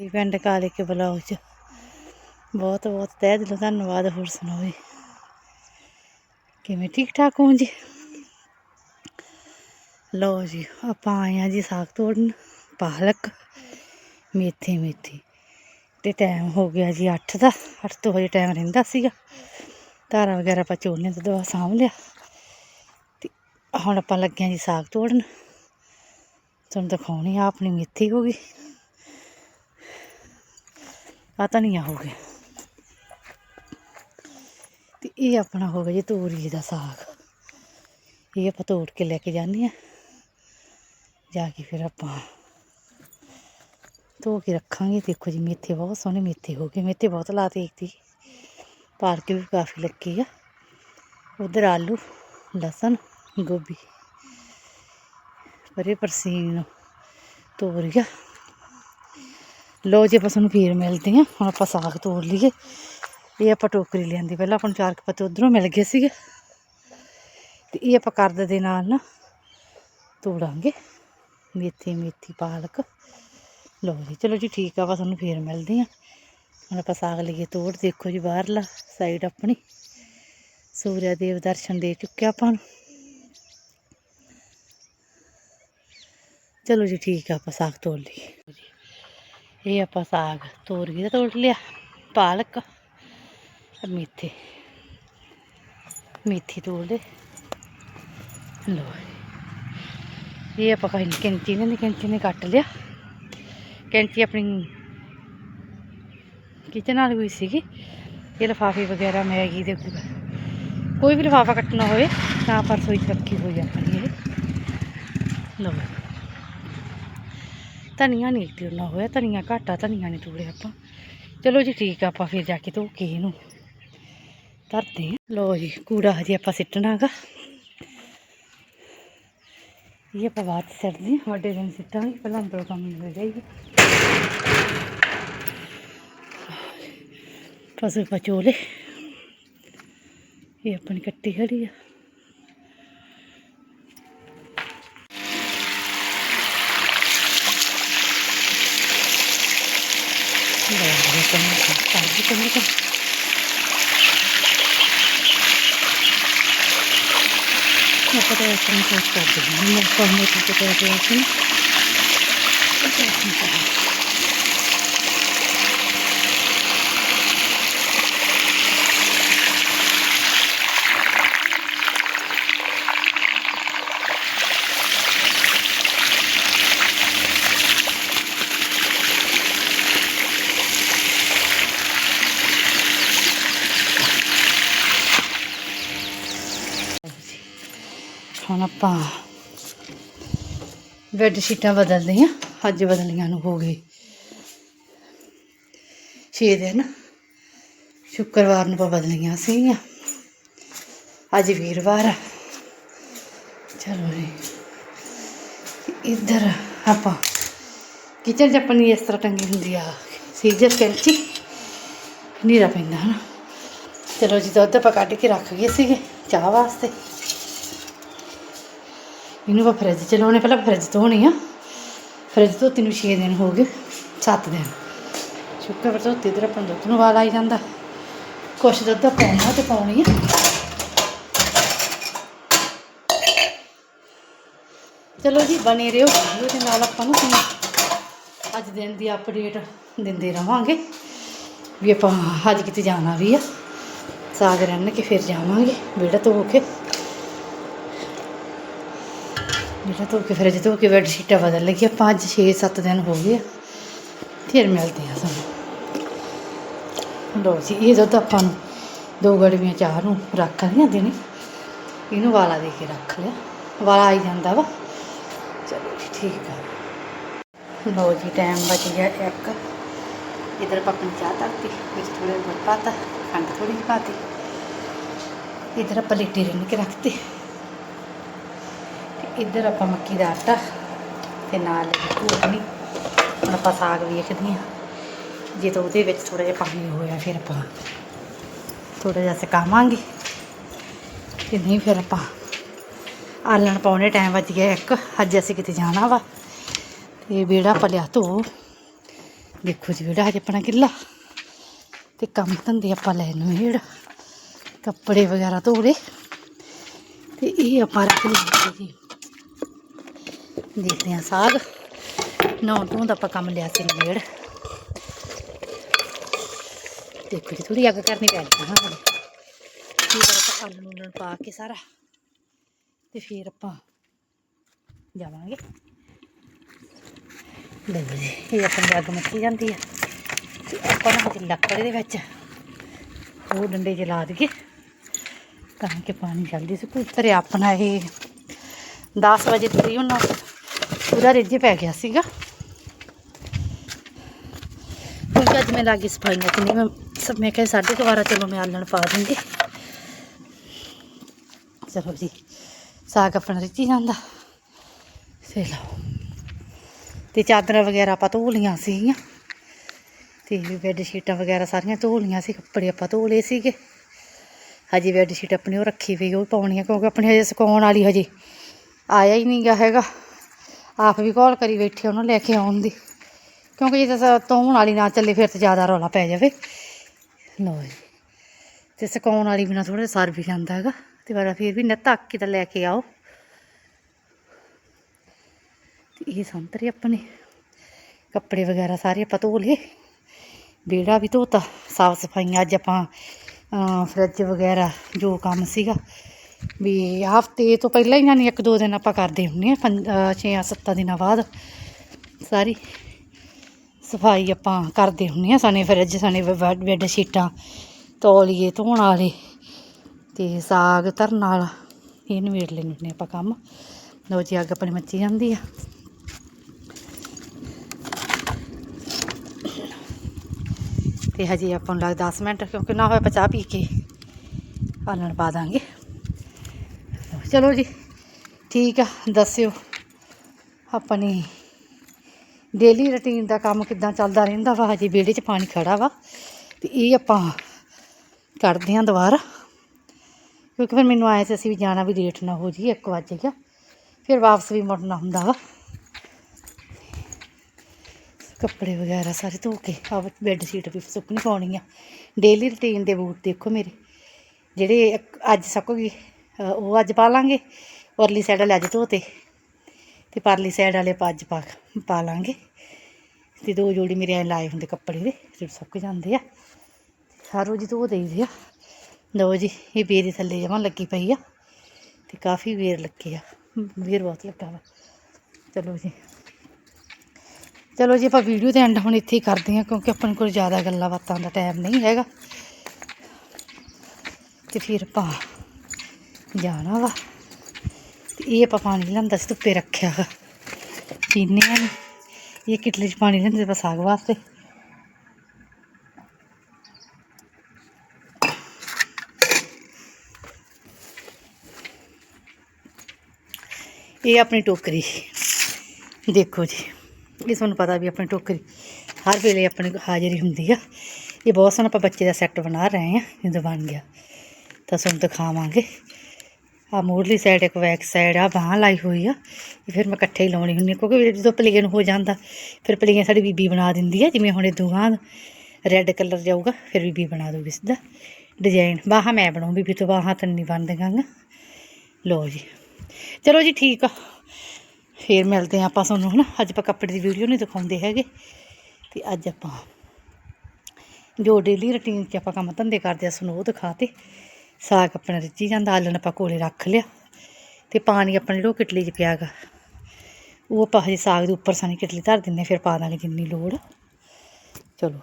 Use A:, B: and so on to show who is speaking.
A: ਜੀ, ਪਿੰਡ ਕਾਲੇ ਕੇ ਬਲੌਗ ਚ। ਬਹੁਤ ਬਹੁਤ ਤਹਿ ਦਿਲੋਂ ਧੰਨਵਾਦ, ਹੋਰ ਸੁਣਾਓ ਜੀ। ਕਿਵੇਂ ਠੀਕ ਠਾਕ ਹੋ ਜੀ? ਲਓ ਜੀ, ਆਪਾਂ ਆਏ ਆ ਜੀ ਸਾਗ ਤੋੜਨ, ਪਾਲਕ, ਮੇਥੀ ਮੇਥੀ। ਤੇ ਟਾਈਮ ਹੋ ਗਿਆ ਜੀ 8 ਦਾ 8 ਤੋਂ ਵਜੇ ਟਾਈਮ ਰਹਿੰਦਾ ਸੀਗਾ। ਧਾਰਾ ਵਗੈਰਾ ਆਪਾਂ ਚੋਲਨੇ ਤੋਂ ਦਵਾ ਸਾਂਭ ਲਿਆ। ਤੇ ਹੁਣ ਆਪਾਂ ਲੱਗੇ ਆ ਜੀ ਸਾਗ ਤੋੜਨ। ਤੁਹਾਨੂੰ ਦਿਖਾਉਣੀ ਆ, ਆਪਣੀ ਮੇਥੀ ਹੋ ਗਈ। ਆ ਧਨੀਆ ਹੋ ਗਿਆ ਤੇ ਇਹ ਆਪਣਾ ਹੋ ਗਿਆ ਜੀ ਤੋਰੀ ਦਾ ਸਾਗ। ਇਹ ਆਪਾਂ ਤੋੜ ਕੇ ਲੈ ਕੇ ਜਾਂਦੇ ਆ ਜਾ ਕੇ ਫਿਰ ਆਪਾਂ ਧੋ ਕੇ ਰੱਖਾਂਗੇ। ਦੇਖੋ ਜੀ ਮੇਥੇ ਬਹੁਤ ਸੋਹਣੇ ਮੇਥੇ ਹੋ ਗਏ। ਮੇਥੇ ਬਹੁਤ ਲਾਤੇ ਇੱਕ ਦੀ। ਪਾਲਕ ਵੀ ਕਾਫੀ ਲੱਗੀ ਆ। ਉਧਰ ਆਲੂ, ਲਸਣ, ਗੋਭੀ। ਪਰੇ ਪਰਸੀਨ ਤੋਰੀਆ ਲੋ ਜੀ ਆਪਾਂ ਤੁਹਾਨੂੰ ਫੇਰ ਮਿਲਦੇ ਹਾਂ। ਹੁਣ ਆਪਾਂ ਸਾਗ ਤੋੜ ਲਈਏ। ਇਹ ਆਪਾਂ ਟੋਕਰੀ ਲਿਆਂਦੀ। ਪਹਿਲਾਂ ਆਪਾਂ ਨੂੰ ਚਾਰ ਕੁ ਪੱਤੇ ਉਧਰੋਂ ਮਿਲ ਗਏ ਸੀਗੇ। ਤੇ ਇਹ ਆਪਾਂ ਕਰਦ ਦੇ ਨਾਲ ਨਾ ਤੋੜਾਂਗੇ। ਮੇਥੀ ਮੇਥੀ, ਪਾਲਕ। ਲੋ ਜੀ, ਚਲੋ ਜੀ ਠੀਕ ਆ, ਆਪਾਂ ਤੁਹਾਨੂੰ ਫੇਰ ਮਿਲਦੇ ਹਾਂ। ਹੁਣ ਆਪਾਂ ਸਾਗ ਲਈਏ ਤੋੜ। ਦੇਖੋ ਜੀ ਬਾਹਰਲਾ ਸਾਈਡ ਆਪਣੀ। ਸੂਰਿਆ ਦੇਵ ਦਰਸ਼ਨ ਦੇ ਚੁੱਕਿਆ ਆਪਾਂ ਨੂੰ। ਚਲੋ ਜੀ ਠੀਕ ਆ, ਆਪਾਂ ਸਾਗ ਤੋੜ ਲਈਏ। ਇਹ ਆਪਾਂ ਸਾਗ ਤੋਰੀ ਦਾ ਤੋੜ ਲਿਆ, ਪਾਲਕ ਮੇਥੇ। ਮੇਥੀ ਤੋੜ ਲੈ ਲੋ ਇਹ ਆਪਾਂ ਕਹੀਂ ਕੈਂਚੀ ਨੇ ਕੈਂਚੀ ਨੇ ਕੱਟ ਲਿਆ। ਕੈਂਚੀ ਆਪਣੀ ਕਿਚਨ ਵਾਲੀ ਹੋਈ ਸੀਗੀ। ਇਹ ਲਿਫਾਫੇ ਵਗੈਰਾ, ਮੈਗੀ ਦੇ ਕੋਈ ਵੀ ਲਿਫਾਫਾ ਕੱਟਣਾ ਹੋਵੇ ਤਾਂ ਆਪਾਂ ਰਸੋਈ 'ਚ ਰੱਖੀ ਹੋਈ ਆ ਆਪਣੀ ਇਹ। ਲੋ ਧਨੀਆ ਨਹੀਂ ਤੋੜਨਾ ਹੋਇਆ, ਧਨੀਆ ਘਾਟਾ ਧਨੀਆ ਨਹੀਂ ਤੋੜਿਆ ਆਪਾਂ। ਚਲੋ ਜੀ ਠੀਕ ਆ, ਆਪਾਂ ਫਿਰ ਜਾ ਕੇ ਧੋ ਕੇ ਇਹਨੂੰ ਧਰਦੇ ਹਾਂ ਲੋ ਜੀ, ਕੂੜਾ ਹਜੇ ਆਪਾਂ ਸਿੱਟਣਾਗਾ ਇਹ ਆਪਾਂ ਬਾਅਦ 'ਚ ਸਿੱਟਦੇ ਹਾਂ ਵੱਡੇ ਦਿਨ ਸਿੱਟਾਂਗੇ, ਪਹਿਲਾਂ ਅੰਦਰੋਂ ਕੰਮ ਹੋ ਜਾਏਗੀ। ਫਸਲ ਪਚੋਲੇ ਇਹ ਆਪਣੀ ਕੱਟੀ ਖੜੀ ਆ। ਲੈ ਕੰਮ ਕਰ ਕੰਮ ਕਰ ਆਪਾਂ ਤਾਂ ਇਸ ਤਰ੍ਹਾਂ ਸੋਚ ਕਰਦੇ ਹਾਂ ਮੈਂ ਕੰਮ ਤੇ ਤੇ ਕਰ ਰਿਹਾ ਸੀ ਹੁਣ ਆਪਾਂ ਬੈੱਡ ਸ਼ੀਟਾਂ ਬਦਲਦੇ ਹਾਂ। ਅੱਜ ਬਦਲੀਆਂ ਨੂੰ ਹੋ ਗਏ 6 ਦਿਨ। ਸ਼ੁੱਕਰਵਾਰ ਨੂੰ ਆਪਾਂ ਬਦਲੀਆਂ ਸੀਗੀਆਂ। ਅੱਜ ਵੀਰਵਾਰ ਆ। ਚਲੋ ਜੀ। ਇੱਧਰ ਆਪਾਂ ਕਿਚਨ 'ਚ ਆਪਣੀ ਇਸ ਤਰ੍ਹਾਂ ਟੰਗੀ ਹੁੰਦੀ ਆ। ਸੀਜਰ ਕੈਂਚੀ। ਨੀਰਾ ਪੈਂਦਾ ਹਨਾ। ਚਲੋ ਜੀ, ਦੁੱਧ ਆਪਾਂ ਕੱਢ ਕੇ ਰੱਖ ਗਏ ਸੀਗੇ ਚਾਹ ਵਾਸਤੇ। ਇਹਨੂੰ ਆਪਾਂ ਫਰਿੱਜ ਚ ਲਾਉਣੇ, ਪਹਿਲਾਂ ਫਰਿੱਜ ਧੋਣੀ ਆ। ਫਰਿੱਜ ਧੋਤੀ ਨੂੰ 6 ਦਿਨ ਹੋ ਗਏ 7 ਦਿਨ। ਸ਼ੁੱਕਰਵਾਰ ਧੋਤੀ ਇਧਰ ਆਪਾਂ ਦੁੱਧ ਨੂੰ ਵਾਲ ਆਈ ਜਾਂਦਾ। ਕੁਛ ਦੁੱਧ ਪਾਉਣਾ ਤੇ ਪਾਉਣੀ ਆ। ਚਲੋ ਜੀ, ਬਣੇ ਰਹੋ ਵੀਡੀਓ ਦੇ ਨਾਲ ਆਪਾਂ ਨੂੰ ਅੱਜ ਦਿਨ ਦੀ ਅਪਡੇਟ ਦਿੰਦੇ ਰਵਾਂਗੇ। ਵੀ ਆਪਾਂ ਅੱਜ ਕਿਤੇ ਜਾਣਾ ਵੀ ਆ। ਸਾਗ ਰੰਨ ਕੇ ਫਿਰ ਜਾਵਾਂਗੇ, ਵਿਹੜਾ ਧੋ ਕੇ। ਜਿਹੜਾ ਧੋ ਕੇ ਫਿਰ ਧੋ ਕੇ ਬੈੱਡ ਸ਼ੀਟਾਂ ਬਦਲ ਲਈਆਂ ਆਪਾਂ ਅੱਜ 6-7 ਦਿਨ ਹੋ ਗਏ ਫਿਰ ਮਿਲਦੇ ਆ ਸਾਨੂੰ। ਲੋ ਜੀ, ਇਹ ਦੁੱਧ ਆਪਾਂ ਨੂੰ ਦੋ ਗੜਵੀਆਂ ਚਾਹ ਨੂੰ ਰੱਖ ਲਈਆਂ ਦਿਨੇ। ਇਹਨੂੰ ਵਾਲਾ ਦੇ ਕੇ ਰੱਖ ਲਿਆ। ਵਾਲਾ ਆਈ ਜਾਂਦਾ ਵਾ। ਚਲੋ ਜੀ, ਠੀਕ ਆ। ਲੋ ਜੀ ਟਾਈਮ ਬਚ ਗਿਆ ਇੱਕ। ਇਧਰ ਪੱਕਣ ਚਾਹ ਧਰਤੀ, ਵਿੱਚ ਥੋੜਾ ਗੁੜ ਪਾਤਾ, ਖੰਡ ਥੋੜੀ ਜਿਹੀ ਪਾਤੀ। ਇਧਰ ਆਪਾਂ ਲਿੱਟੀ ਰਿੰਨ ਕੇ ਰੱਖਤੀ। ਇੱਧਰ ਆਪਾਂ ਮੱਕੀ ਦਾ ਆਟਾ ਤੇ ਨਾਲ ਘੋਟਣੀ ਹੁਣ ਆਪਾਂ ਸਾਗ ਵੇਖਦੇ ਹਾਂ। ਜੇ ਤਾਂ ਉਹਦੇ ਵਿੱਚ ਥੋੜਾ ਜਿਹਾ ਪਾਣੀ ਹੋਇਆ ਫਿਰ ਆਪਾਂ ਥੋੜਾ ਜਿਹਾ ਸਕਾਵਾਂਗੇ। ਤੇ ਨਹੀਂ ਫਿਰ ਆਪਾਂ ਆਲਣ ਪਾਉਣੇ, ਟਾਈਮ ਵੱਜ ਗਿਆ ਇੱਕ। ਅੱਜ ਅਸੀਂ ਕਿਤੇ ਜਾਣਾ ਵਾ। ਤੇ ਵਿਹੜਾ ਪਲਿਆ ਧੋ। ਦੇਖੋ ਜੀ ਜਿਹੜਾ ਹਜੇ ਆਪਣਾ ਕਿੱਲਾ। ਤੇ ਕੰਮ ਧੰਦੇ ਆਪਾਂ ਲੈ ਨੂੰ ਜਿਹੜਾ ਕੱਪੜੇ ਵਗੈਰਾ ਧੋ ਲਏ। ਤੇ ਇਹ ਆਪਾਂ ਰੱਖ ਲਈਏ ਜੀ। ਦੇਖਦੇ ਹਾਂ ਸਾਗ। ਨੌਂ ਤੋਂ ਦਾ ਆਪਾਂ ਕੰਮ ਲਿਆ ਸੀ ਨਵੇੜ ਦੇਖੋ ਜੀ ਥੋੜੀ ਅੱਗ ਕਰਨੀ ਪੈਣੀ ਹੈ ਹਾਂ ਕੀ ਆਪਾਂ ਆਲੂ ਨੂੰ ਪਾ ਕੇ ਸਾਰਾ ਤੇ ਫਿਰ ਆਪਾਂ ਜਾਵਾਂਗੇ। ਲਓ ਜੀ, ਇਹ ਆਪਣੀ ਅੱਗ ਮੱਚੀ ਜਾਂਦੀ ਹੈ। ਤੇ ਆਪਾਂ ਨਾ ਹਜੇ ਲੱਕੜ ਦੇ ਵਿੱਚ ਉਹ ਡੰਡੇ ਜਲਾ ਦਈਏ, ਤਾਂ ਕਿ ਪਾਣੀ ਜਲਦੀ ਸੁੱਕ। ਉਤਰੇ ਆਪਣਾ ਇਹ 10 ਵਜੇ ਤਕਰੀਬਨ ਪੂਰਾ ਰਿੱਝ ਪੈ ਗਿਆ ਸੀਗਾ। ਕਿਉਂਕਿ ਅੱਜ ਮੈਂ ਲੱਗੀ ਸਫਾਈਆਂ ਚ ਨਹੀਂ ਮੈਂ ਸਭ ਮੈਂ ਕਿਹਾ ਸਾਢੇ ਕੁ ਚਲੋ ਮੈਂ ਆਲਣ ਪਾ ਦਿੰਦੀ। ਚਲੋ ਜੀ, ਸਾਗ ਆਪਣਾ ਰਿੱਝੀ ਜਾਂਦਾ। ਤੇ ਲਓ। ਤੇ ਚਾਦਰਾਂ ਵਗੈਰਾ ਆਪਾਂ ਧੋ ਲਈਆਂ ਸੀਗੀਆਂ। ਤੇ ਬੈੱਡ ਸ਼ੀਟਾਂ ਵਗੈਰਾ ਸਾਰੀਆਂ ਧੋ ਲਈਆਂ ਸੀ, ਕੱਪੜੇ ਆਪਾਂ ਧੋ ਲਏ ਸੀਗੇ। ਹਜੇ ਬੈੱਡ ਸ਼ੀਟ ਆਪਣੀ ਉਹ ਰੱਖੀ ਪਈ, ਉਹ ਪਾਉਣੀ ਆ ਕਿਉਂਕਿ ਆਪਣੀ ਹਜੇ ਸੁਕਾਉਣ ਵਾਲੀ ਹਜੇ ਆਇਆ ਹੀ ਨਹੀਂਗਾ ਹੈਗਾ। ਆਪ ਵੀ ਕਾਲ ਕਰੀ ਬੈਠੇ ਉਹਨੂੰ ਲੈ ਕੇ ਆਉਣ ਦੀ। ਕਿਉਂਕਿ ਜੇ ਤਾਂ ਧੋਣ ਵਾਲੀ ਨਾ ਚੱਲੇ, ਫਿਰ ਤਾਂ ਜ਼ਿਆਦਾ ਰੌਲਾ ਪੈ ਜਾਵੇ। ਲਓ ਜੀ। ਤੇ ਸੁਕਾਉਣ ਵਾਲੀ ਬਿਨਾ ਥੋੜਾ ਸਰ ਵੀ ਜਾਂਦਾ ਹੈਗਾ। ਤੇ ਪਰ ਫਿਰ ਵੀ ਨੱਤਾ ਕੇ ਤਾਂ ਲੈ ਕੇ ਆਓ। ਤੇ ਇਹ ਸੰਤਰੇ ਆਪਣੇ। ਕੱਪੜੇ ਵਗੈਰਾ ਸਾਰੇ ਆਪਾਂ ਧੋ ਲਏ। ਵਿਹੜਾ ਵੀ ਧੋਤਾ, ਸਾਫ਼ ਸਫਾਈਆਂ ਅੱਜ ਆਪਾਂ ਫਰਿੱਜ ਵਗੈਰਾ ਜੋ ਕੰਮ ਸੀਗਾ। ਵੀ ਹਫ਼ਤੇ ਤੋਂ ਪਹਿਲਾਂ ਹੀ ਨਾ ਇੱਕ ਦੋ ਦਿਨ ਆਪਾਂ ਕਰਦੇ ਹੁੰਦੇ ਆ ਪੰਜ ਅ, ਛੇ ਸੱਤਾਂ ਦਿਨਾਂ ਬਾਅਦ ਸਾਰੀ ਸਫ਼ਾਈ ਆਪਾਂ ਕਰਦੇ ਹੁੰਦੇ ਆ ਸਾਨੇ ਫਰਿੱਜ ਸਾਨੇ ਬੈ- ਬੈੱਡ ਸ਼ੀਟਾਂ ਤੌਲੀਏ ਧੋਣ ਵਾਲੇ ਤੇ ਸਾਗ ਧਰਨ ਵਾਲਾ ਇਹ ਨਵੇੜ ਲੈਂਦੇ ਹੁੰਦੇ ਆਪਾਂ ਕੰਮ। ਲਓ ਜੀ ਅੱਗ ਆਪਣੀ ਮੱਚੀ ਜਾਂਦੀ ਆ। ਤੇ ਹਜੇ ਆਪਾਂ ਨੂੰ ਲੱਗਦਾ 10 ਮਿੰਟ ਕਿਉਂਕਿ ਨਾ ਹੋਇਆ ਆਪਾਂ ਚਾਹ ਪੀ ਕੇ ਆਲਣ ਪਾ ਦਾਂਗੇ। ਚਲੋ ਜੀ, ਠੀਕ ਆ, ਦੱਸਿਓ। ਆਪਣੀ ਡੇਲੀ ਰੁਟੀਨ ਦਾ ਕੰਮ ਕਿੱਦਾਂ ਚੱਲਦਾ ਰਹਿੰਦਾ ਵਾ? ਹਜੇ ਵਿਹੜੇ 'ਚ ਪਾਣੀ ਖੜਾ ਵਾ, ਤੇ ਇਹ ਆਪਾਂ ਕੱਢਦੇ ਹਾਂ ਦੁਬਾਰਾ। ਕਿਉਂਕਿ ਫਿਰ ਮੈਨੂੰ ਆਇਆ ਸੀ ਅਸੀਂ ਵੀ ਜਾਣਾ ਵੀ ਲੇਟ ਨਾ ਹੋ ਜੀ 1 ਵਜੇ ਗਿਆ। ਫਿਰ ਵਾਪਸ ਵੀ ਮੁੜਨਾ ਹੁੰਦਾ ਵਾ। ਕੱਪੜੇ ਵਗੈਰਾ ਸਾਰੇ ਧੋ ਕੇ ਆ ਬੈੱਡ ਸ਼ੀਟ ਵੀ ਸੁੱਕਣੀ ਪਾਉਣੀ ਆ। ਡੇਲੀ ਰੁਟੀਨ ਦੇ ਬੂਟ ਦੇਖੋ ਮੇਰੇ, ਜਿਹੜੇ ਇੱਕ ਅੱਜ ਸੁੱਕੂਗੀ ਉਹ ਅੱਜ ਪਾ ਲਾਂਗੇ, ਪਰਲੀ ਸਾਈਡ ਵਾਲੇ ਅੱਜ ਧੋਤੇ ਤੇ ਪਰਲੀ ਸਾਈਡ ਵਾਲੇ ਆਪਾਂ ਅੱਜ ਪਾ ਪਾ ਲਾਂਗੇ ਤੇ ਦੋ ਜੋੜੀ ਮੇਰੇ ਐ ਲਾਏ ਹੁੰਦੇ ਕੱਪੜੇ ਦੇ ਜਿਹੜੇ ਸੁੱਕ ਜਾਂਦੇ ਆ। ਹਰ ਰੋਜ਼ ਧੋ ਦੇਈਦੇ ਆ। ਲਓ ਜੀ, ਇਹ ਬੇਰ ਥੱਲੇ ਜਮਾਂ ਲੱਗੀ ਪਈ ਆ ਤੇ ਕਾਫੀ ਵੇਰ ਲੱਗੇ ਆ। ਵੇਰ ਬਹੁਤ ਲੱਗਾ ਵਾ। ਚਲੋ ਜੀ। ਚਲੋ ਜੀ, ਆਪਾਂ ਵੀਡੀਓ ਦੇ ਐਂਡ ਹੁਣ ਇੱਥੇ ਹੀ ਕਰਦੇ ਹਾਂ, ਕਿਉਂਕਿ ਆਪਣੇ ਕੋਲ ਜ਼ਿਆਦਾ ਗੱਲਾਂ ਬਾਤਾਂ ਦਾ ਟਾਈਮ ਨਹੀਂ ਹੈਗਾ। ਤੇ ਫਿਰ ਆਪਾਂ ਜਾਣਾ ਵਾ। ਤੇ ਇਹ ਆਪਾਂ ਪਾਣੀ ਲਿਆਂਦਾ ਸੀ, ਧੁੱਪੇ ਰੱਖਿਆ ਵਾ। ਪੀਨੇ ਆ ਇਹ ਕਿਟਲੇ 'ਚ ਪਾਣੀ ਲੈਂਦੇ ਆਪਾਂ ਸਾਗ ਵਾਸਤੇ। ਇਹ ਆਪਣੀ ਟੋਕਰੀ। ਦੇਖੋ ਜੀ। ਇਹ ਤੁਹਾਨੂੰ ਪਤਾ ਵੀ ਆਪਣੀ ਟੋਕਰੀ ਹਰ ਵੇਲੇ ਆਪਣੇ ਹਾਜ਼ਰੀ ਹੁੰਦੀ ਆ। ਇਹ ਬਹੁਤ ਸੋਹਣਾ ਆਪਾਂ ਬੱਚੇ ਦਾ ਸੈੱਟ ਬਣਾ ਰਹੇ ਆ, ਜਦੋਂ ਬਣ ਗਿਆ। ਤਾਂ ਤੁਹਾਨੂੰ ਦਿਖਾਵਾਂਗੇ। ਆ ਮੋਢਲੀ ਸਾਈਡ ਇੱਕ ਬੈਕ ਸਾਈਡ ਆ, ਬਾਹਾਂ ਲਾਈ ਹੋਈ ਆ। ਫਿਰ ਮੈਂ ਇਕੱਠੇ ਹੀ ਲਾਉਣੀ ਹੁੰਦੀ ਆ ਕਿਉਂਕਿ ਜਦੋਂ ਪਲੇਨ ਹੋ ਜਾਂਦਾ, ਫਿਰ ਪਲੇਨ ਸਾਡੀ ਬੀਬੀ ਬਣਾ ਦਿੰਦੀ ਆ, ਜਿਵੇਂ ਹੁਣ ਇਹ ਦੋਹਾਂ ਰੈੱਡ ਕਲਰ ਜਾਊਗਾ, ਫਿਰ ਬੀਬੀ ਬਣਾ ਦੂਗੀ ਸਿੱਧਾ। ਡਿਜ਼ਾਈਨ ਬਾਹਾਂ ਮੈਂ ਬਣਾਉਂ, ਬੀਬੀ ਤੋਂ ਬਾਹਾਂ ਤਾਂ ਨਹੀਂ ਬਣਦੀਆਂ ਗਾ। ਲਓ ਜੀ। ਚਲੋ ਜੀ, ਠੀਕ ਆ। ਫੇਰ ਮਿਲਦੇ ਆ ਆਪਾਂ ਤੁਹਾਨੂੰ, ਹਨਾ? ਅੱਜ ਆਪਾਂ ਕੱਪੜੇ ਦੀ ਵੀਡੀਓ ਨਹੀਂ ਦਿਖਾਉਂਦੇ ਹੈਗੇ। ਤੇ ਅੱਜ ਆਪਾਂ ਜੋ ਡੇਲੀ ਰੁਟੀਨ 'ਚ ਆਪਾਂ ਕੰਮ ਧੰਦੇ ਕਰਦੇ ਆ, ਸਾਨੂੰ ਉਹ ਦਿਖਾਤੇ ਸਾਗ ਆਪਣਾ ਰਿੱਝੀ ਜਾਂਦਾ, ਆਲਣ ਆਪਾਂ ਕੋਲੇ ਰੱਖ ਲਿਆ ਤੇ ਪਾਣੀ ਆਪਣੇ ਜਿਹੜਾ ਉਹ ਕਿਟਲੀ 'ਚ ਪਿਆ ਗਾ। ਉਹ ਆਪਾਂ ਹਜੇ ਸਾਗ ਦੇ ਉੱਪਰ ਸਾਨੀ ਕਿਟਲੀ ਧਰ ਦਿੰਨੇ ਫਿਰ ਪਾ ਦਾਂਗੇ ਜਿੰਨੀ ਲੋੜ। ਚਲੋ